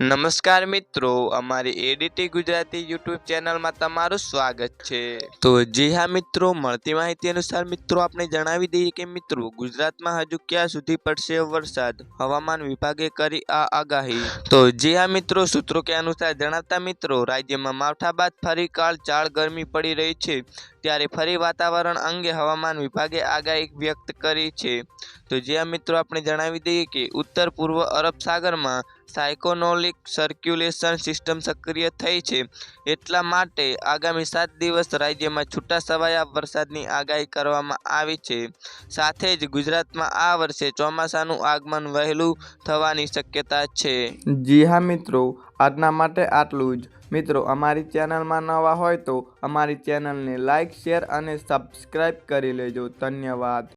નમસ્કાર મિત્રો, અમારી એડીટી ગુજરાતી યુટ્યુબ ચેનલમાં તમારું સ્વાગત છે. તો જી હા મિત્રો, મળતી માહિતી અનુસાર મિત્રો, આપણે જણાવી દઈએ કે મિત્રો, ગુજરાતમાં હજુ ક્યાં સુધી પડશે વરસાદ? હવામાન વિભાગે કરી આ આગાહી. તો જી હા મિત્રો, સૂત્રો કે અનુસાર જણાવતા મિત્રો, રાજ્યમાં માવઠા બાદ ફરી કાળ ચાળ ગરમી પડી રહી છે. ત્યારે ફરી વાતાવરણ અંગે હવામાન વિભાગે આગાહી વ્યક્ત કરી છે. તો જ્યાં મિત્રો આપણે જણાવી દઈએ કે ઉત્તર પૂર્વ અરબ સાગરમાં સાયકોનોલિક સર્ક્યુલેશન સિસ્ટમ સક્રિય થઈ છે. એટલા માટે આગામી સાત દિવસ રાજ્યમાં છૂટા સવાયા વરસાદની આગાહી કરવામાં આવી છે. સાથે જ ગુજરાતમાં આ વર્ષે ચોમાસાનું આગમન વહેલું થવાની શક્યતા છે. જી હા મિત્રો, આજના માટે આટલું જ. મિત્રો, અમારી ચેનલમાં નવા હોય તો અમારી ચેનલને લાઇક શેર અને સબસ્ક્રાઈબ કરી લેજો. ધન્યવાદ.